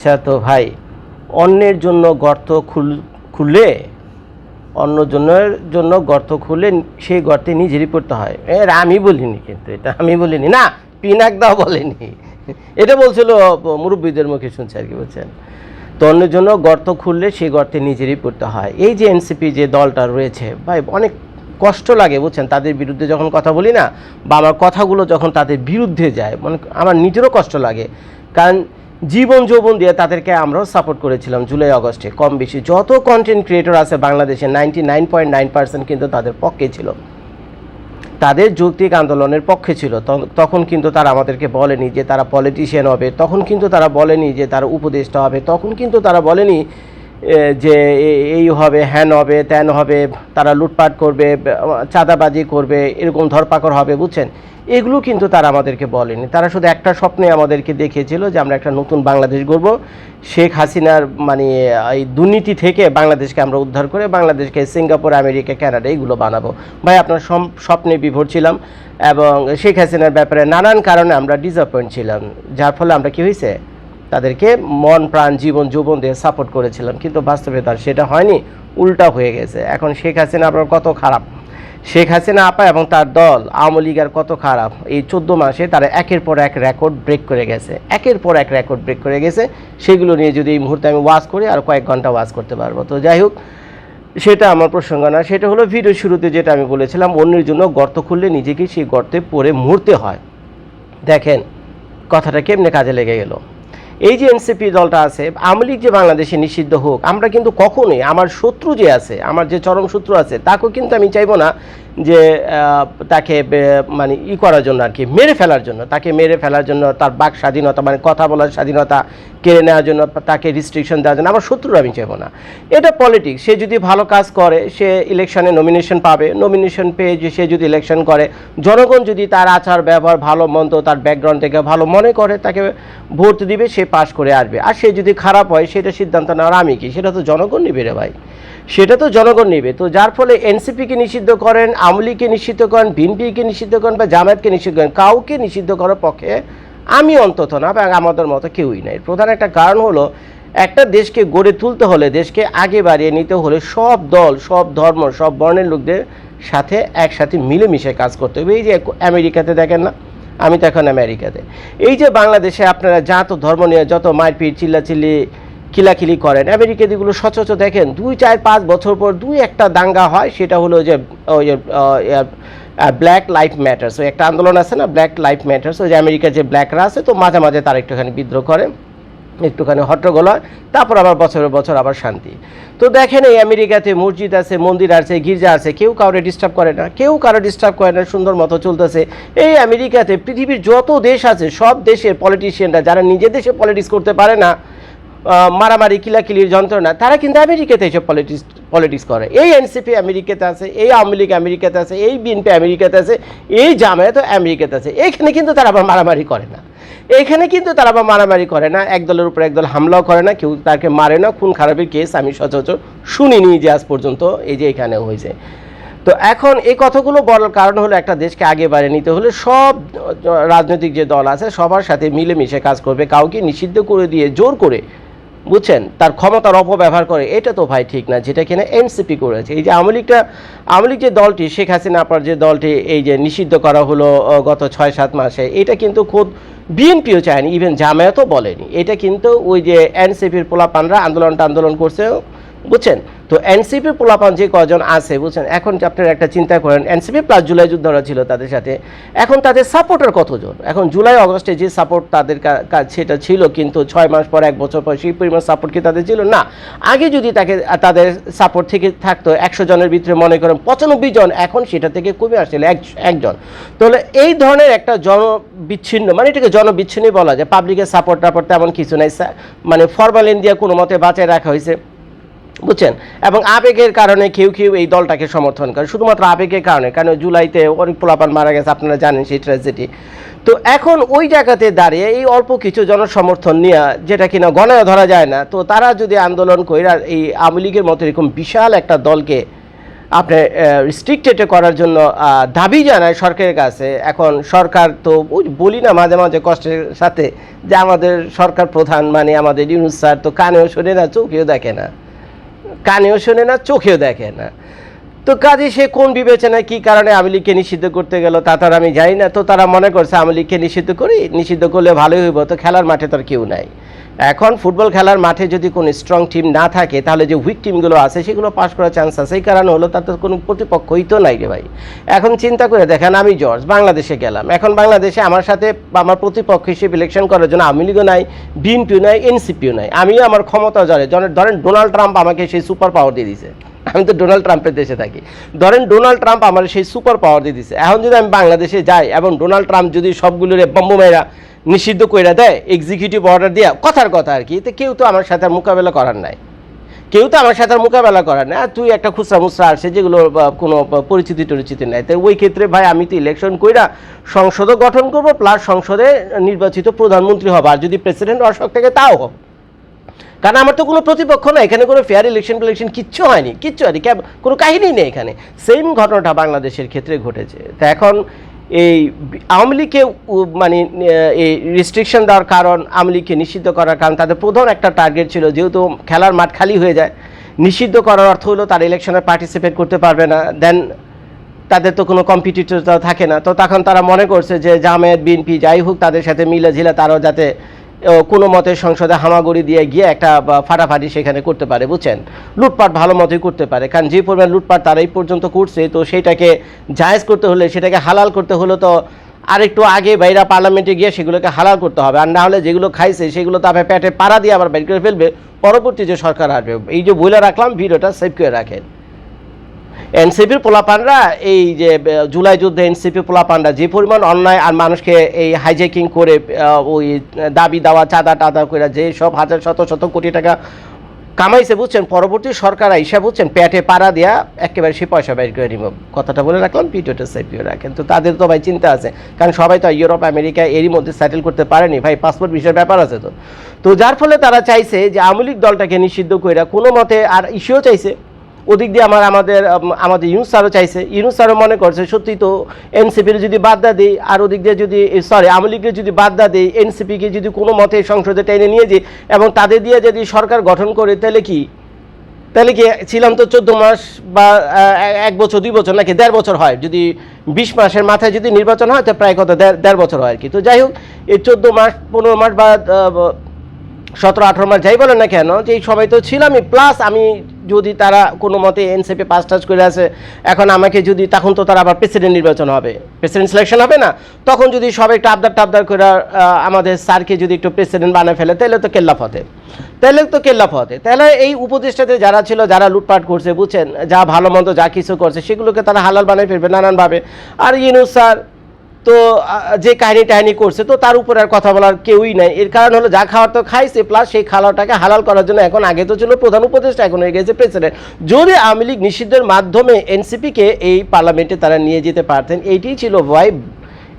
আচ্ছা তো ভাই, অন্যের জন্য গর্ত খুল অন্য জনের জন্য গর্ত খুললে সেই গর্তে নিজেরই পড়তে হয়। এর আমি বলিনি কিন্তু, এটা আমি বলিনি। না পিনাকদাও বলেনি। এটা বলছিল মুরব্বীদের মুখে শুনছে আর কি বলছেন তো অন্যের জন্য গর্ত খুললে সেই গর্তে নিজেরই পড়তে হয়। এই যে এনসিপি যে দলটা রয়েছে, ভাই, অনেক কষ্ট লাগে, বুঝছেন? তাদের বিরুদ্ধে যখন কথা বলি না, বা আমার কথাগুলো যখন তাদের বিরুদ্ধে যায় মানে আমার নিজেরও কষ্ট লাগে। কারণ জীবন যৌবন দিয়ে তাদেরকে আমরাও সাপোর্ট করেছিলাম জুলাই, আগস্টে। কম বেশি যত কন্টেন্ট ক্রিয়েটর আছে বাংলাদেশে ninety nine point nine percent কিন্তু তাদের পক্ষে ছিল। তাদের যৌক্তিক আন্দোলনের পক্ষে ছিল। তখন কিন্তু তারা আমাদেরকে বলেনি যে তারা পলিটিশিয়ান হবে। তখন কিন্তু তারা বলেনি যে তারা উপদেষ্টা হবে। তখন কিন্তু তারা বলেনি যে এই হবে, হ্যান হবে, ত্যান হবে, তারা লুটপাট করবে, চাঁদাবাজি করবে, এরকম ধরপাকড় হবে, বুঝছেন? এগুলো কিন্তু তারা আমাদেরকে বলেনি। তারা শুধু একটা স্বপ্নে আমাদেরকে দেখিয়েছিল যে আমরা একটা নতুন বাংলাদেশ গড়ব। শেখ হাসিনার মানে এই দুর্নীতি থেকে বাংলাদেশকে আমরা উদ্ধার করে বাংলাদেশকে সিঙ্গাপুর, আমেরিকা, কানাডা এইগুলো বানাবো। ভাই, আপনার স্বপ্নে বিভোর ছিলাম এবং শেখ হাসিনার ব্যাপারে নানান কারণে আমরা ডিসঅ্যাপয়েন্ট ছিলাম, যার ফলে আমরা কি হয়েছে? তাদেরকে মন, প্রাণ, জীবন, যৌবন দিয়ে সাপোর্ট করেছিলাম। কিন্তু বাস্তবে তার সেটা হয়নি, উল্টা হয়ে গেছে। এখন শেখ হাসিনা আপনার কত খারাপ? শেখ হাসিনা আপা এবং তার দল আওয়ামী লীগের কত খারাপ? এই চোদ্দ মাসে তারা একের পর এক রেকর্ড ব্রেক করে গেছে। একের পর এক রেকর্ড ব্রেক করে গেছে। সেগুলো নিয়ে যদি এই মুহূর্তে আমি ওয়াজ করি, আর কয়েক ঘণ্টা ওয়াজ করতে পারব। তো যাই হোক, সেটা আমার প্রসঙ্গ না। সেটা হলো ভিডিও শুরুতে যেটা আমি বলেছিলাম, অন্যের জন্য গর্ত খুললে নিজেকে সেই গর্তে পড়ে মরতে হয়। দেখেন, কথাটা কেমনে কাজে লেগে গেল? এই যে এনসিপি দলটা আছে, আওয়ামী লীগ যে বাংলাদেশে নিষিদ্ধ হোক, আমরা কিন্তু কখনোই আমার শত্রু যে আছে, আমার যে চরম শত্রু আছে, তাকেও কিন্তু আমি চাইব না যে তাকে মানে ই করার জন্য আর কি, মেরে ফেলার জন্য, তাকে মেরে ফেলার জন্য, তার বাক স্বাধীনতা মানে কথা বলার স্বাধীনতা কেড়ে নেওয়ার জন্য, তাকে রিস্ট্রিকশন দেওয়ার জন্য, আমার শত্রুর আমি চাইব না। এটা পলিটিক্স সে যদি ভালো কাজ করে, সে ইলেকশনে নমিনেশন পাবে নমিনেশন পেয়ে যে সে যদি ইলেকশন করে, জনগণ যদি তার আচার ব্যবহার ভালো, মন্দ, তার ব্যাকগ্রাউন্ড থেকে ভালো মনে করে, তাকে ভোট দিবে, সে পাশ করে আসবে। আর সে যদি খারাপ হয়, সেটা সিদ্ধান্ত নেওয়ার আমি কি? সেটা তো জনগণ নেবে রে ভাই। সেটা তো জনগণ নেবে। তো যার ফলে এনসিপিকে নিষিদ্ধ করেন, আওয়ামী লীগকে নিষিদ্ধ করেন বিএনপিকে নিষিদ্ধ করেন বা জামায়াতকে নিষিদ্ধ করেন, কাউকে নিষিদ্ধ করার পক্ষে আমি অন্তত না বা আমাদের মতো কেউই নাই। প্রধান একটা কারণ হলো, একটা দেশকে গড়ে তুলতে হলে, দেশকে আগে বাড়িয়ে নিতে হলে সব দল, সব ধর্ম, সব বর্ণের লোকদের সাথে একসাথে মিলেমিশে কাজ করতে হবে। এই যে আমেরিকাতে দেখেন না? আমি তো এখন আমেরিকাতে। এই যে বাংলাদেশে আপনারা যা তো ধর্ম নিয়ে যত মারপিট, চিল্লাচিল্লি কিলাকিলি করেন আমেরিকা যেগুলো সচরাচর দেখেন, দুই, চার, পাঁচ বছর পর দুই একটা দাঙ্গা হয়, সেটা হলো যে, ওই যে ব্ল্যাক লাইফ ম্যাটার্স ওই একটা আন্দোলন আছে না ব্ল্যাক লাইফ ম্যাটার্স ওই যে আমেরিকার যে ব্ল্যাকরা আছে, তো মাঝে মাঝে তারা একটুখানি বিদ্রোহ করে। একটুখানি হট্টগোল হয়, তারপর আবার বছরের বছর আবার শান্তি। তো দেখেন এই আমেরিকাতে মসজিদ আছে, মন্দির আছে, গির্জা আছে, কেউ কাউরে ডিস্টার্ব করে না, কেউ কারও ডিস্টার্ব করে না, সুন্দর মতো চলতেছে। এই আমেরিকাতে পৃথিবীর যত দেশ আছে, সব দেশের পলিটিশিয়ানরা যারা নিজের দেশে পলিটিক্স করতে পারে না মারামারি, কিলাকিলির যন্ত্রণা, তারা কিন্তু আমেরিকাতে এসব পলিটিক্স পলিটিক্স করে। এই এনসিপি আমেরিকাতে আছে, এই আওয়ামী লীগ আমেরিকাতে আছে, এই বিএনপি আমেরিকাতে আছে, এই জামায়াত আমেরিকাতে আছে। এখানে কিন্তু তারা আবার মারামারি করে না। এখানে কিন্তু তারা আবার মারামারি করে না। এক দলের উপর এক দল হামলাও করে না, কেউ তাকে মারে না। খুন খারাপের কেস আমি সচরাচর শুনিনি যে আজ পর্যন্ত এই যে এখানে হয়েছে। তো এখন এই কথাগুলো বলার কারণ হলো একটা দেশকে আগে বাড়িয়ে নিতে হলে সব রাজনৈতিক যে দল আছে, সবার সাথে মিলেমিশে কাজ করবে, কাউকে নিষিদ্ধ করে দিয়ে জোর করে বুঝছেন? তার ক্ষমতার অপব্যবহার করে। এটা তো ভাই ঠিক না, যেটা কিনা এনসিপি করেছে। এই যে আওয়ামী লীগটা যে দলটি, শেখ হাসিনা আপনার যে দলটি, এই যে নিষিদ্ধ করা হলো গত ছয় সাত মাসে, এটা কিন্তু খুব বিএনপিও চায়নি ইভেন জামায়াতও বলেনি। এটা কিন্তু ওই যে এনসিপির পোলাপানরা আন্দোলনটা আন্দোলন করছে বুঝছেন? তো এনসিপি পোলাপান যে কজন আছে, বুঝছেন? এখন আপনারা একটা চিন্তা করেন, এনসিপি প্লাস জুলাই যুদ্ধরা ছিল তাদের সাথে, এখন তাদের সাপোর্টার কতজন? এখন জুলাই, অগস্টে যে সাপোর্ট তাদের সেটা ছিল, কিন্তু ছয় মাস পর, এক বছর পর সেই পরিমাণ সাপোর্ট কি তাদের ছিল? না। আগে যদি তাকে, তাদের সাপোর্ট থেকে থাকতো একশো জনের ভিতরে, মনে করেন পঁচানব্বই জন, এখন সেটা থেকে কমে আসছিল এক, একজন। তাহলে এই ধরনের একটা জনবিচ্ছিন্ন মানে এটাকে জনবিচ্ছিন্নই বলা যায়। পাবলিকের সাপোর্ট টাপোর্ট তেমন কিছু নাই মানে ফরমালিন দিয়ে কোনো মতে বাঁচায় রাখা হয়েছে। বুঝছেন? এবং আবেগের কারণে কেউ কেউ এই দলটাকে সমর্থন করে, শুধুমাত্র আবেগের কারণে, কারণ জুলাইতে অনেক পোলাপান মারা গেছে, আপনারা জানেন সেই ট্র্যাজেডি তো এখন ওই জায়গাতে দাঁড়িয়ে এই অল্প কিছু জনসমর্থন নিয়ে যেটা কিনা গণায় ধরা যায় না, তো তারা যদি আন্দোলন করে এই আওয়ামী লীগের মতো এরকম বিশাল একটা দলকে আপনি রিস্ট্রিক্টেড করার জন্য দাবি জানায় সরকারের কাছে, এখন সরকার তো বলি না মাঝে মাঝে কষ্টের সাথে যে আমাদের সরকার প্রধান মানে আমাদের ইউনুস স্যার তো কানেও শোনে না, চোখেও দেখে না। কানেও শোনে না চোখেও দেখে না। তো কাজে সে কোন বিবেচনায় কি কারণে আওয়ামী লীগকে নিষিদ্ধ করতে গেল তা তার আমি জানি না। তো তারা মনে করছে আওয়ামী লীগকে নিষিদ্ধ করি, নিষিদ্ধ করলে ভালোই হইব। তো খেলার মাঠে তো আর কেউ নাই। এখন ফুটবল খেলার মাঠে যদি কোনো স্ট্রং টিম না থাকে, তাহলে যে উইক টিমগুলো আছে, সেগুলো পাস করার চান্স আছে। এই কারণে হলো তার তো কোনো প্রতিপক্ষই তো নাই রে ভাই। এখন চিন্তা করে দেখেন, আমি জর্জ, বাংলাদেশে গেলাম। এখন বাংলাদেশে আমার সাথে আমার প্রতিপক্ষ হিসেবে ইলেকশন করার জন্য আওয়ামী লীগও নাই, বিএনপিও নাই, এনসিপিও নাই। আমিও আমার ক্ষমতা জরে ধরেন ডোনাল্ড ট্রাম্প আমাকে সেই সুপার পাওয়ার দিয়ে দিয়েছে। আমি তো ডোনাল্ড ট্রাম্পের দেশে থাকি। ধরেন ডোনাল্ড ট্রাম্প আমার সেই সুপার পাওয়ার দিয়ে দিছে। এখন যদি আমি বাংলাদেশে যাই এবং ডোনাল্ড ট্রাম্প যদি সবগুলোরে বম্ব মেয়েরা নিষিদ্ধ করে দেয় এক্সিকিউটিভ অর্ডার দিয়ে, কথার কথা আর কি তো কেউ তো আমার সাথে মোকাবেলা করার নাই। কেউ তো আমার সাথে মোকাবেলা করার না তুই একটা খুচরা মুচরা আসে, যেগুলো কোনো পরিচিতি টরিচিতি নাই। তাই ওই ক্ষেত্রে ভাই আমি তো ইলেকশন কইরা সংসদও গঠন করব প্লাস সংসদে নির্বাচিত প্রধানমন্ত্রী হব। আর যদি প্রেসিডেন্ট অশোক থেকে, তাও হোক কারণ আমার তো কোনো প্রতিপক্ষ না এখানে কোনো ফেয়ার ইলেকশন ইলেকশন কিচ্ছু হয়নি কিচ্ছু হয়নি ক্যাব কোনো কাহিনী নেই এখানে। সেম ঘটনাটা বাংলাদেশের ক্ষেত্রে ঘটেছে। তা এখন এই আওয়ামী লীগকে মানে এই রিস্ট্রিকশন দেওয়ার কারণ, আওয়ামী লীগকে নিষিদ্ধ করার কারণ, তাদের প্রধান একটা টার্গেট ছিল, যেহেতু খেলার মাঠ খালি হয়ে যায়, নিষিদ্ধ করার অর্থ হলো তারা ইলেকশনে পার্টিসিপেট করতে পারবে না দেন তাদের তো কোনো কম্পিটিটর থাকে না। তো তখন তারা মনে করছে যে জামায়াত, বিএনপি, যাই হোক, তাদের সাথে মিলে ঝিলে তারাও যাতে কোনো মতে সংসদে হামাগুড়ি দিয়ে গিয়ে একটা ফাটাফাটি সেখানে করতে পারে, বুঝছেন? লুটপাট ভালো মতোই করতে পারে, কারণ যে পরিমাণ লুটপাট তারা এই পর্যন্ত করছে, তো সেইটাকে জায়েজ করতে হলে, সেটাকে হালাল করতে হলে তো আরেকটু আগে বাইরা পার্লামেন্টে গিয়ে সেগুলোকে হালাল করতে হবে। আর না হলে যেগুলো খাইছে, সেগুলো তো পেটে পাড়া দিয়ে আবার বের করে ফেলবে। পরবর্তী যে সরকার আসবে, এই যে বলে রাখলাম, ভিডিওটা সেভ করে রাখেন। এনসিপির পোলাপানরা এই যে জুলাই যুদ্ধে এনসিপি পোলাপানরা যে পরিমাণ অন্যায় আর মানুষকে এই হাইজ্যাকিং করে ওই দাবি দেওয়া, চাঁদা টাদা করে যে সব হাজার শত শত কোটি টাকা কামাইছে, বুঝছেন? পরবর্তী সরকার আইসা, বুঝছেন? পেটে পাড়া দিয়া একেবারে সে পয়সা বের করে নিব। কথাটা বলে রাখলাম, ভিডিওটা করে রাখেন। তো তাদের তো ভাই চিন্তা আছে, কারণ সবাই তো ইউরোপ, আমেরিকা এরই মধ্যে সেটেল করতে পারেনি। ভাই পাসপোর্ট বিষয়ের ব্যাপার আছে তো। তো যার ফলে তারা চাইছে যে আওয়ামী লীগ দলটাকে নিষিদ্ধ করে কোনো মতে আর ইস্যুও চাইছে। ওদিক দিয়ে আমার আমাদের আমাদের ইউনুস স্যারও চাইছে। ইউনুস স্যারও মনে করছে, সত্যি তো এনসিপির যদি বাদ দা দিই, আর ওদিক দিয়ে যদি সরি আওয়ামী লীগের যদি বাদ দা দিই, এনসিপিকে যদি কোনো মতে সংসদে টেনে নিয়ে যাই, এবং তাদের দিয়ে যদি সরকার গঠন করে, তাহলে কি? তাহলে কি ছিলাম তো চোদ্দ মাস বা এক বছর, দুই বছর, নাকি দেড় বছর হয়? যদি বিশ মাসের মাথায় যদি নির্বাচন হয়, তো প্রায় কত, দেড় বছর হয় আর কি। তো যাই হোক, এই চোদ্দ মাস, পনেরো মাস বা সতেরো আঠেরো মাস, যাই বলেন না কেন, যে এই সময় তো ছিলামই প্লাস আমি যদি তারা কোনো মতে এনসিপি পাস টাস করে আসে, এখন আমাকে যদি, তখন তো তারা আবার প্রেসিডেন্ট নির্বাচন হবে। প্রেসিডেন্ট সিলেকশন হবে না? তখন যদি সবাই একটু আবদার টাবদার করে আমাদের স্যারকে যদি একটু প্রেসিডেন্ট বানিয়ে ফেলে, তাহলে তো কেল্লাফ হতে তাহলে তো কেল্লাফ হতে তাহলে এই উপদেষ্টাতে যারা ছিল, যারা লুটপাট করছে, বুঝছেন, যা ভালো মন্দ যা কিছু করছে, সেগুলোকে তারা হালাল বানিয়ে ফেলবে নানানভাবে। আর ইনুস স্যার তো যে কাহিনী টাহিনি করছে, তো তার উপরে আর কথা বলার কেউই নাই। এর কারণ হলো, যা খাওয়ার তো খাইছে প্লাস সেই খাওয়াটাকে হালাল করার জন্য এখন আগে তো ছিল প্রধান উপদেষ্টা, এখন হয়ে গেছে প্রেসিডেন্ট যদি আওয়ামী লীগ নিষিদ্ধের মাধ্যমে এনসিপিকে এই পার্লামেন্টে তারা নিয়ে যেতে পারতেন এটি ছিল ভাই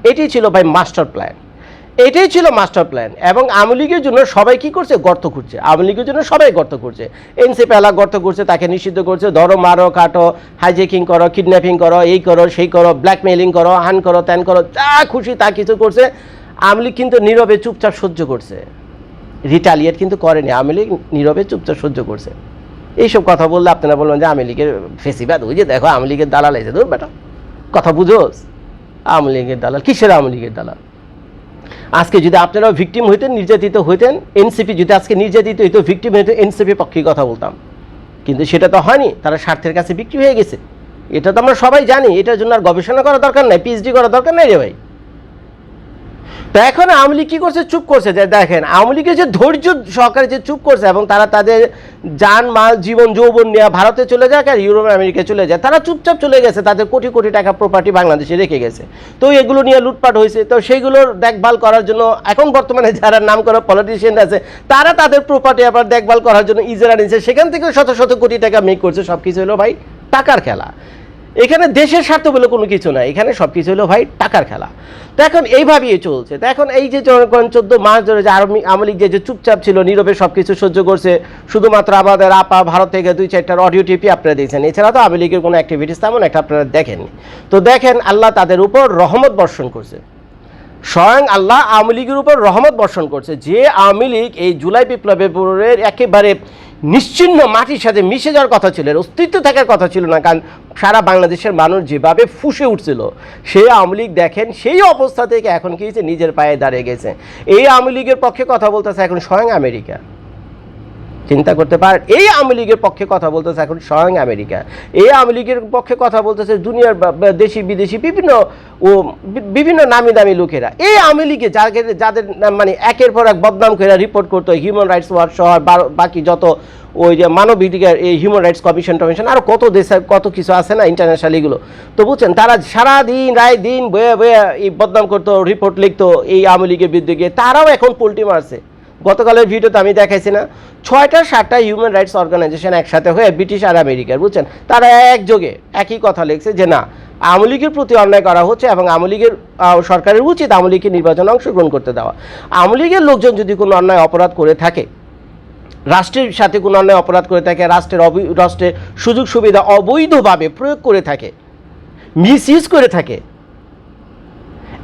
এটি ছিল ভাই মাস্টার প্ল্যান এটাই ছিল মাস্টার প্ল্যান এবং আওয়ামী লীগের জন্য সবাই কি করছে? গর্ত খুঁজছে আওয়ামী লীগের জন্য সবাই গর্ত করছে এনসিপি এলা গর্ত করছে তাকে নিষিদ্ধ করছে। ধরো, মারো কাটো হাইজেকিং করো কিডন্যাপিং করো, এই করো, সেই করো ব্ল্যাকমেলিং করো হান করো ত্যান করো, যা খুশি তা কিছু করছে। আওয়ামী লীগ কিন্তু নীরবে চুপচাপ সহ্য করছে। রিটালিয়েট কিন্তু করেনি। আওয়ামী লীগ নীরবে চুপচাপ সহ্য করছে। এইসব কথা বললে আপনারা বলবেন যে আওয়ামী লীগের ফেসিবাদ, ওই যে দেখো, আওয়ামী লীগের দালাল এসে দূর বেটা, কথা বুঝোস। আওয়ামী লীগের দালাল, কিসের আওয়ামী লীগের দালাল? আজকে যদি আপনারাও ভিকটিম হইতেন, নির্যাতিত হইতেন এনসিপি যদি আজকে নির্যাতিত হইতো ভিকটিম হইতো এনসিপি পক্ষে কথা বলতাম। কিন্তু সেটা তো হয়নি, তারা স্বার্থের কাছে বিক্রি হয়ে গেছে। এটা তো আমরা সবাই জানি, এটার জন্য আর গবেষণা করা দরকার নাই পিএইচডি করা দরকার নাই রে ভাই। তো এখন আওয়ামী লীগ কি করছে? চুপ করছে। যে দেখেন, আওয়ামী লীগের যে ধৈর্য সহকারে যে চুপ করছে এবং তারা তাদের যান, মাল, জীবন, যৌবন নিয়ে ভারতে চলে যাক আর ইউরোপ আমেরিকায় চলে যায় তারা চুপচাপ চলে গেছে, তাদের কোটি কোটি টাকা প্রপার্টি বাংলাদেশে রেখে গেছে। তো এগুলো নিয়ে লুটপাট হয়েছে। তো সেইগুলোর দেখভাল করার জন্য এখন বর্তমানে যারা নাম করা পলিটিশিয়ান আছে, তারা তাদের প্রপার্টি আবার দেখভাল করার জন্য ইজারা নিচ্ছে সেখান থেকে শত শত কোটি টাকা মেক করছে। সব কিছু হলো ভাই টাকার খেলা। এখানে দেশের স্বার্থ বলে কোনো কিছু নাই। এখানে সব কিছু হলো ভাই টাকার খেলা। তো এখন এইভাবেই চলছে। তো এখন এই যে জনগণ চোদ্দ মাস ধরে যে আর্মি যে যে চুপচাপ ছিল, নীরবে সব কিছু সহ্য করছে, শুধুমাত্র আমাদের আপা ভারত থেকে দুই চারটার অডিও টিপি আপনারা দিয়েছেন এছাড়া তো আওয়ামী লীগের কোনো অ্যাক্টিভিটিস তেমন একটা আপনারা দেখেননি। তো দেখেন আল্লাহ তাদের উপর রহমত বর্ষণ করছে। স্বয়ং আল্লাহ আওয়ামী লীগের উপর রহমত বর্ষণ করছে। যে আওয়ামী লীগ এই জুলাই বিপ্লবের একেবারে নিশ্চিন্ন মাটির সাথে মিশে যাওয়ার কথা ছিল অস্তিত্ব থাকার কথা ছিল না, কারণ সারা বাংলাদেশের মানুষ যেভাবে ফুসে উঠছিল, সেই আওয়ামী লীগ দেখেন সেই অবস্থা থেকে এখন কি হয়েছে, নিজের পায়ে দাঁড়িয়ে গেছে। এই আওয়ামী লীগের পক্ষে কথা বলতেছে এখন স্বয়ং আমেরিকা। চিন্তা করতে পারেন। এই আওয়ামী লীগের পক্ষে কথা বলতেছে এখন স্বয়ং আমেরিকা। এই আওয়ামী লীগের পক্ষে কথা বলতেছে দুনিয়ার দেশি, বিদেশি বিভিন্ন ও বিভিন্ন নামি দামি লোকেরা। এই আওয়ামী লীগে যাদের যাদের মানে একের পর এক বদনাম করে রিপোর্ট করতো হিউম্যান রাইটস ওয়াচ সহ বাকি যত ওই যে মানবাধিকার এই হিউম্যান রাইটস কমিশন টমিশন আরও কত দেশে কত কিছু আছে না ইন্টারন্যাশনাল এগুলো। তো বুঝছেন, তারা সারাদিন, রায় দিন, বয়ে বয়ে এই বদনাম করতো রিপোর্ট লিখতো এই আওয়ামী লীগের বিরুদ্ধে গিয়ে। তারাও এখন পোল্টি মারছে। গতকালের ভিডিওতে আমি দেখাইছি না, ছয়টা, সাতটা হিউম্যান রাইটস অর্গানাইজেশন একসাথে হয়ে ব্রিটিশ আর আমেরিকার বুঝছেন? তারা একযোগে একই কথা লিখছে যে না, আওয়ামী লীগের প্রতি অন্যায় করা হচ্ছে এবং আওয়ামী লীগের সরকারের উচিত আওয়ামী লীগকে নির্বাচনে অংশগ্রহণ করতে দেওয়া। আওয়ামী লীগের লোকজন যদি কোনো অন্যায় অপরাধ করে থাকে, রাষ্ট্রের সাথে কোনো অন্যায় অপরাধ করে থাকে, রাষ্ট্রের অবৈ, রাষ্ট্রের সুযোগ সুবিধা অবৈধভাবে প্রয়োগ করে থাকে মিস ইউজ করে থাকে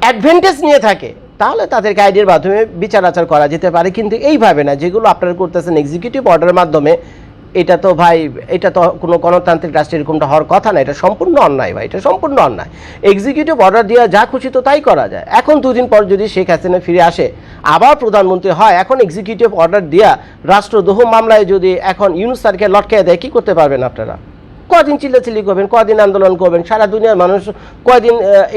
অ্যাডভেন্টেজ নিয়ে থাকে তাহলে তাদেরকে আইডিয়ার মাধ্যমে বিচার আচার করা যেতে পারে, কিন্তু এইভাবে না, যেগুলো আপনারা করতেছেন এক্সিকিউটিভ অর্ডারের মাধ্যমে, এটা তো ভাই, এটা তো কোনো গণতান্ত্রিক রাষ্ট্রে এরকমটা হওয়ার কথা না, এটা সম্পূর্ণ অন্যায় ভাই, এটা সম্পূর্ণ অন্যায়। এক্সিকিউটিভ অর্ডার দেওয়া যা খুশি তো তাই করা যায়। এখন দুদিন পর যদি শেখ হাসিনা ফিরে আসে, আবার প্রধানমন্ত্রী হয়, এখন এক্সিকিউটিভ অর্ডার দেওয়া রাষ্ট্রদ্রোহ মামলায় যদি এখন ইউনুস স্যারকে লটকে দেয়, কী করতে পারবেন আপনারা? কদিন চিল্লাচিল্লি করবেন, কদিন আন্দোলন করবেন? সারা দুনিয়ার মানুষ কয়দিন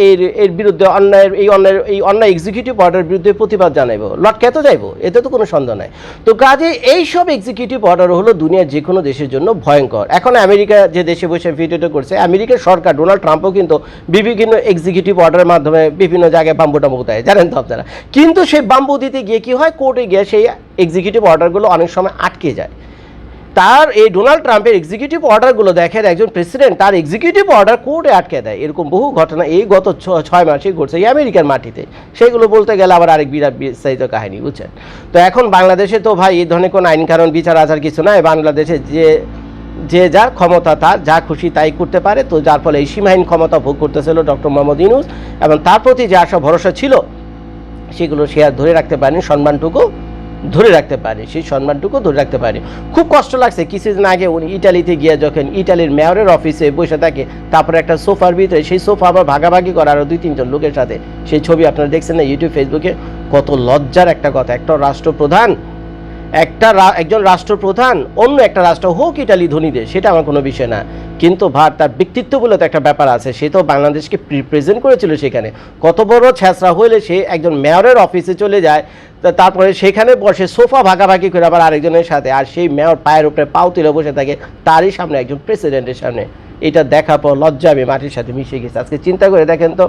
এর এর বিরুদ্ধে অন্যায়ের, এই অন্যায়ের, এই অন্যায় এক্সিকিউটিভ অর্ডার বিরুদ্ধে প্রতিবাদ জানাইবো। লটকে তো যাইবো, এতে তো কোনো সন্দেহ নাই। তো কাজে এইসব এক্সিকিউটিভ অর্ডার হলো দুনিয়ার যে কোনো দেশের জন্য ভয়ঙ্কর। এখন আমেরিকা যে দেশে বসে ভিডিওটা করছে, আমেরিকার সরকার ডোনাল্ড ট্রাম্পও কিন্তু বিভিন্ন এক্সিকিউটিভ অর্ডারের মাধ্যমে বিভিন্ন জায়গায় বাম্বু টাম্বু দেয় জানেন তো আপনারা? কিন্তু সেই বাম্বু দিতে গিয়ে কি হয়? কোর্টে গিয়ে সেই এক্সিকিউটিভ অর্ডারগুলো অনেক সময় আটকে যায়। তার এই ডোনাল্ড ট্রাম্পের এক্সিকিউটিভ অর্ডারগুলো দেখেন, একজন প্রেসিডেন্ট তার এক্সিকিউটিভ অর্ডার কোর্টে আটকে দেয়। এরকম বহু ঘটনা এই গত ছয় মাসেই ঘটছে এই আমেরিকার মাটিতে। সেগুলো বলতে গেলে আবার আরেক বিরাট বিস্তারিত কাহিনী, বুঝছেন? তো এখন বাংলাদেশে তো ভাই, এই ধরনের কোনো আইন কারণ বিচার আচার কিছু নয় বাংলাদেশে যে যে যার ক্ষমতা তার, যা খুশি তাই করতে পারে। তো যার ফলে এই সীমাহীন ক্ষমতা ভোগ করতেছিল ডক্টর মোহাম্মদ ইউনুস। এবং তার প্রতি যে আশা ভরসা ছিল, সেগুলো সে আর ধরে রাখতে পারেনি। সম্মানটুকু ধরে রাখতে পারে, সেই সম্মানটুকু ধরে রাখতে পারে। খুব কষ্ট লাগছে, কিছুদিন আগে উনি ইটালিতে গিয়ে যখন ইটালির মেয়রের অফিসে বসে থাকে, তারপরে একটা সোফার ভিতরে, সেই সোফা আবার ভাগাভাগি করা আরও দুই তিনজন লোকের সাথে। সেই ছবি আপনারা দেখছেন না ইউটিউব ফেসবুকে কত লজ্জার একটা কথা। একটা রাষ্ট্রপ্রধান একটা একজন রাষ্ট্রপ্রধান অন্য একটা রাষ্ট্র হোক ইটালি ধনী দেশ, সেটা আমার কোনো বিষয় না। কিন্তু ভার, তার ব্যক্তিত্ব বলে তো একটা ব্যাপার আছে, সে তো বাংলাদেশকে প্রেজেন্ট করেছিল সেখানে। কত বড় ছ্যাঁচড়া হইলে সে একজন মেয়রের অফিসে চলে যায় তারপরে সেখানে বসে সোফা ভাগাভাগি করে আবার আরেকজনের সাথে, আর সেই মেয়র পায়ের উপরে পাও তুলে বসে থাকে, তারই সামনে একজন প্রেসিডেন্টের সামনে। এটা দেখার পর লজ্জা আমি মাটির সাথে মিশে গেছে। আজকে চিন্তা করে দেখেন তো,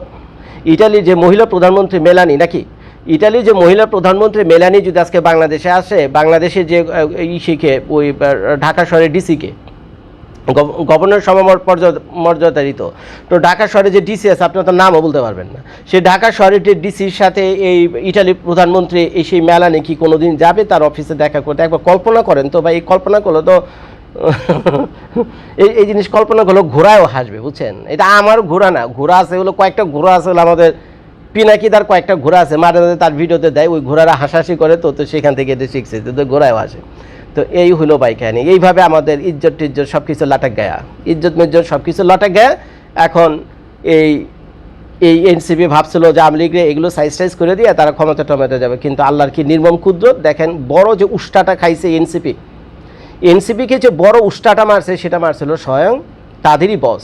ইটালির যে মহিলা প্রধানমন্ত্রী মেলানি, নাকি? ইটালির যে মহিলা প্রধানমন্ত্রী মেলানি যদি আজকে বাংলাদেশে আসে, বাংলাদেশে যে ই শিখে, ওই ঢাকা শহরের ডিসিকে গভর্নর সমমর্যাদা মর্যাদারিত তো ঢাকা শহরে যে ডিসি আছে আপনার তো নামও বলতে পারবেন না। সে ঢাকা শহরের যে ডিসির সাথে এই ইটালির প্রধানমন্ত্রী এই সেই মেলানে কি কোনো দিন যাবে? তার অফিসে দেখা করতে একবার কল্পনা করেন তো বা এই কল্পনা করলে তো এই এই জিনিস কল্পনা করলে ঘোড়ায়ও হাসবে, বুঝছেন? এটা আমার ঘোড়া না, ঘোড়া আছে হলো কয়েকটা ঘোড়া আছে হলো আমাদের পিনাকিদার কয়েকটা ঘোড়া আছে, মাঝে মাঝে তার ভিডিওতে দেয়, ওই ঘোড়ারা হাসাহাসি করে, তো তো সেখান থেকে এটা শিখছে, তো তো ঘোড়ায়ও আসে। তো এই হলো বাইকানি এইভাবে আমাদের ইজ্জত টিজ্জত সব কিছু লাটাক গায়া। ইজ্জত মিজ্জত সব কিছু লাটাক গায়া। এখন এই এই এনসিপি ভাবছিল যে আওয়ামী লীগরে এগুলো সাইজ টাইজ করে দিয়ে তারা ক্ষমতা টমেতে যাবে। কিন্তু আল্লাহর কি নির্মম কুদরত? দেখেন, বড় যে উষ্টাটা খাইছে এনসিপি এনসিপিকে যে বড় উষ্টাটা মারছে, সেটা মারছিল স্বয়ং তাদেরই বস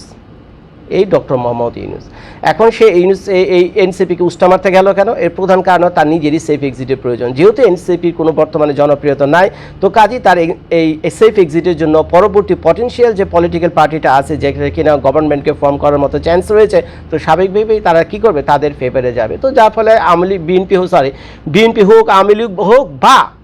এই ডক্টর মোহাম্মদ ইউনুস। এখন সে ইউনুস, এই- এনসিপিকে উষ্টা মারতে গেল কেন? এর প্রধান কারণ তার নিজেরই সেফ এক্সিটের প্রয়োজন। যেহেতু এনসিপির কোনো বর্তমানে জনপ্রিয়তা নাই, তো কাজেই তার এই- এই সেফ এক্সিটের জন্য পরবর্তী পটেনশিয়াল যে পলিটিক্যাল পার্টিটা আছে, যেখানে কিনা গভর্নমেন্টকে ফর্ম করার মতো চান্স রয়েছে, তো স্বাভাবিকভাবেই তারা কি করবে? তাদের ফেভারে যাবে। তো যার ফলে আওয়ামী লীগ বিএনপি হোক সরি বিএনপি হোক, আওয়ামী লীগ হোক বা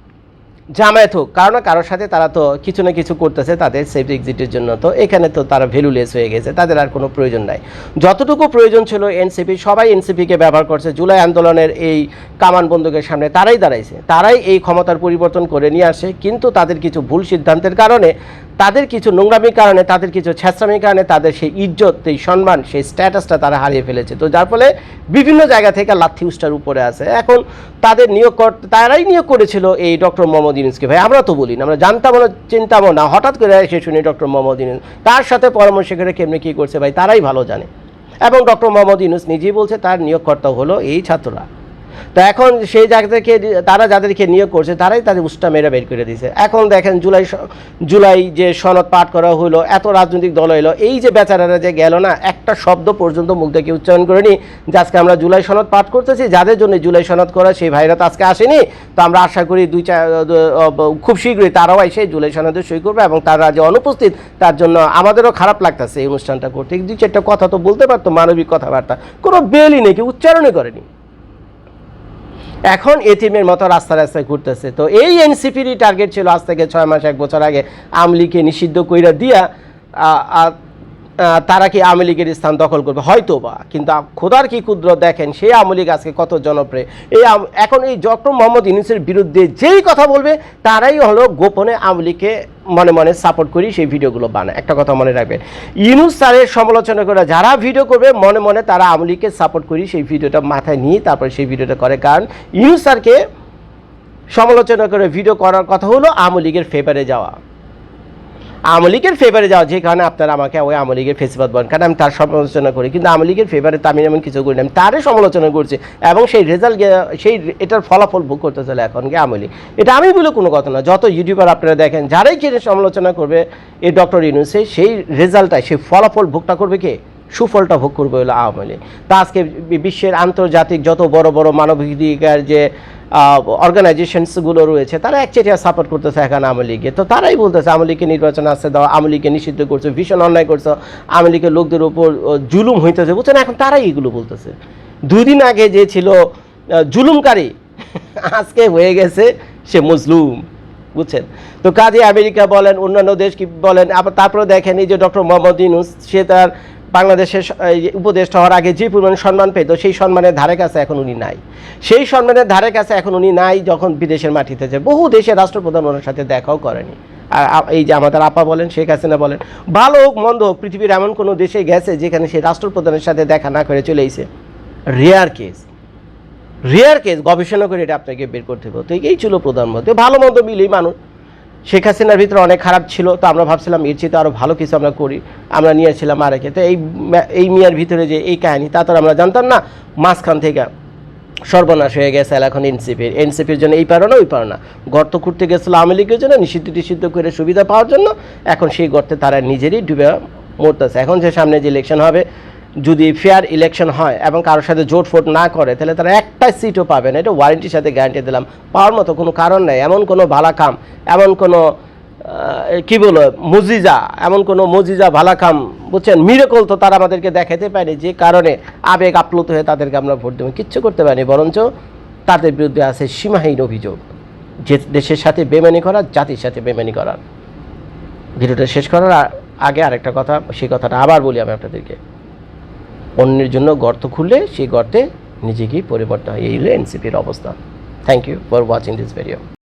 জামায়াত হোক, কারও কারোর সাথে তারা তো কিছু না কিছু করতেছে তাদের সেফ এক্সিটের জন্য। তো এখানে তো তারা ভ্যালুলেস হয়ে গেছে, তাদের আর কোনো প্রয়োজন নাই। যতটুকু প্রয়োজন ছিল এনসিপি সবাই এনসিপিকে ব্যবহার করছে। জুলাই আন্দোলনের এই কামান বন্দুকের সামনে তারাই দাঁড়াইছে, তারাই এই ক্ষমতার পরিবর্তন করে নিয়ে আসে, কিন্তু তাদের কিছু ভুল সিদ্ধান্তের কারণে তাদের কিছু নোংরামির কারণে, তাদের কিছু ছ্যাঁচড়ামির কারণে তাদের সেই ইজ্জত, সেই সম্মান, সেই স্ট্যাটাসটা তারা হারিয়ে ফেলেছে। তো যার ফলে বিভিন্ন জায়গা থেকে লাথি উষ্টার উপরে আছে এখন তাদের নিয়োগ তারাই নিয়োগ করেছিল এই ডক্টর মোহাম্মদ ইউনুসকে। ভাই, আমরা তো বলি না, আমরা জানতামও না, চিন্তামও না। হঠাৎ করে এসে শুনি ডক্টর মোহাম্মদ ইউনুস। তার সাথে পরামর্শ করে কেমনি কী করছে ভাই, তারাই ভালো জানে। এবং ডক্টর মোহাম্মদ ইউনুস নিজেই বলছে, তার নিয়োগকর্তা হলো এই ছাত্ররা। তো এখন সেই থেকে তারা যাদেরকে নিয়োগ করছে, তারাই তাদের উষ্টা মেরে বের করে দিয়েছে। এখন দেখেন জুলাই জুলাই যে সনদ পাঠ করা হলো, এত রাজনৈতিক দল এলো, এই যে বেচারারা যে গেল না, একটা শব্দ পর্যন্ত মুখ থেকে উচ্চারণ করেনি যে আজকে আমরা জুলাই সনদ পাঠ করতেছি, যাদের জন্য জুলাই সনদ করা, সেই ভাইরা তো আজকে আসেনি। তো আমরা আশা করি দুই চার খুব শীঘ্রই তারাও এসে জুলাই সনদে সই করবে এবং তারা যে অনুপস্থিত, তার জন্য আমাদেরও খারাপ লাগতেছে এই অনুষ্ঠানটা করতে। দুই চারটা কথা তো বলতে পারতো, মানবিক কথাবার্তা। কোনো বেলই নেই কি উচ্চারণই করেনি। এখন এটিএমের মতো রাস্তা রাস্তায় ঘুরতেছে। তো এই এনসিপিরই টার্গেট ছিল আজ থেকে ছয় মাস, এক বছর আগে আমলিকে নিষিদ্ধ কইরা দিয়া তারা কি আওয়ামী লীগের স্থান দখল করবে? হয়তো বা কিন্তু খোদার কি ক্ষুদ্র দেখেন, সেই আওয়ামী লীগ আজকে কত জনপ্রিয়। এই এখন এই ডক্টর মোহাম্মদ ইউনুসের বিরুদ্ধে যেই কথা বলবে, তারাই হলো গোপনে আওয়ামী লীগকে মনে মনে সাপোর্ট করি, সেই ভিডিওগুলো বানায়। একটা কথা মনে রাখবেন, ইউনুস স্যারের সমালোচনা করে যারা ভিডিও করবে, মনে মনে তারা আওয়ামী লীগকে সাপোর্ট করি, সেই ভিডিওটা মাথায় নিয়ে তারপরে সেই ভিডিওটা করে। কারণ ইউনুস স্যারকে সমালোচনা করে ভিডিও করার কথা হলো আওয়ামী লীগের ফেভারে যাওয়া। আওয়ামী লীগের ফেভারে যাওয়া যে কারণে আপনারা আমাকে ওই আওয়ামী লীগের ফেসবাদ বলেন। কারণ আমি তার সমালোচনা করি, কিন্তু আওয়ামী লীগের ফেভারে তো আমি এমন কিছু করি না, আমি তারই সমালোচনা করছি। এবং সেই রেজাল্ট সেই এটার ফলাফল ভোগ করতে চলে এখন গিয়ে আওয়ামী লীগ। এটা আমি বলে কোনো কথা না, যত ইউটিউবার আপনারা দেখেন, যারাই কিনে সমালোচনা করবে, এই ডক্টর ইউনুসে সেই রেজাল্টটাই সেই ফলাফল ভোগটা করবে কে? সুফলটা ভোগ করবে হলো আওয়ামী লীগ। তা আজকে বিশ্বের আন্তর্জাতিক যত বড় বড় মানবাধিকার যে অর্গানাইজেশনসগুলো রয়েছে, তারা একচেটিয়া সাপোর্ট করতেছে এখন আওয়ামী লীগে তো তারাই বলতেছে, আওয়ামী লীগকে নির্বাচন আসতে দাও, আওয়ামী লীগকে নিষিদ্ধ করছ, ভীষণ অন্যায় করছ, আওয়ামী লীগের লোকদের উপর জুলুম হইতেছে, বুঝছেন? এখন তারাই এগুলো বলতেছে। দুই দিন আগে যে ছিল জুলুমকারী, আজকে হয়ে গেছে সে মুসলুম বুঝছেন? তো কাজে আমেরিকা বলেন, অন্যান্য দেশ কি বলেন, আবার তারপরে দেখেন এই যে ডক্টর মোহাম্মদ ইউনুস, সে তার বাংলাদেশের উপদেষ্টা হওয়ার আগে যে পরিমাণ সম্মান পেত, সেই সম্মানের ধারে কাছে এখন উনি নাই। সেই সম্মানের ধারে কাছে এখন উনি নাই যখন বিদেশের মাটিতে যায় বহু দেশের রাষ্ট্রপ্রধান ওনার সাথে দেখাও করেনি। আর এই যে আমাদের আপা বলেন, শেখ হাসিনা বলেন, ভালো হোক, মন্দ হোক, পৃথিবীর এমন কোনো দেশে গেছে যেখানে সেই রাষ্ট্রপ্রধানের সাথে দেখা না করে চলে এসে। Rare case. রেয়ার কেস গবেষণা করে এটা আপনাকে বের করতে হবে। তো এই ছিল প্রধানমন্ত্রী ভালো মন্দ মিলেই মানুষ। শেখ হাসিনার ভিতরে অনেক খারাপ ছিল, তো আমরা ভাবছিলাম এর চেয়ে আরও ভালো কিছু আমরা করি। আমরা নিয়েছিলাম আরেকে। তো এই এই মিয়ার ভিতরে যে এই কাহিনী, তা তো আমরা জানতাম না। মাঝখান থেকে সর্বনাশ হয়ে গেছে এখন এনসিপির। এনসিপির জন্য এই পারো না, ওই পারো না। গর্ত খুঁড়তে গেছিল আওয়ামী লীগের জন্য, নিষিদ্ধ টিষিদ্ধ করে সুবিধা পাওয়ার জন্য। এখন সেই গর্তে তারা নিজেরই ডুবে মরতেছে। এখন যে সামনে যে ইলেকশন হবে যদি ফেয়ার ইলেকশন হয় এবং কারোর সাথে জোট ফোট না করে, তাহলে তারা একটা সিটও পাবে না। এটা ওয়ারেন্টির সাথে গ্যারান্টি দিলাম। পাওয়ার মতো কোনো কারণ নেই। এমন কোনো ভালা কাম এমন কোনো কি বলো মজিজা, এমন কোনো মজিজা ভালা কাম বুঝছেন? মিরেকল তো তারা আমাদেরকে দেখাতে পারেনি যে কারণে আবেগ আপ্লুত হয়ে তাদেরকে আমরা ভোট দেবো। কিচ্ছু করতে পারিনি, বরঞ্চ তাদের বিরুদ্ধে আছে সীমাহীন অভিযোগ। যে দেশের সাথে বেমানি করা, জাতির সাথে বেমানি করার ভিডিওটা শেষ করার আগে আরেকটা কথা, সেই কথাটা আবার বলি আমি আপনাদেরকে। অন্যের জন্য গর্ত খুলে সেই গর্তে নিজেকেই পরিবর্তন হয়। এই হলো এনসিপির অবস্থা। Thank you for watching this video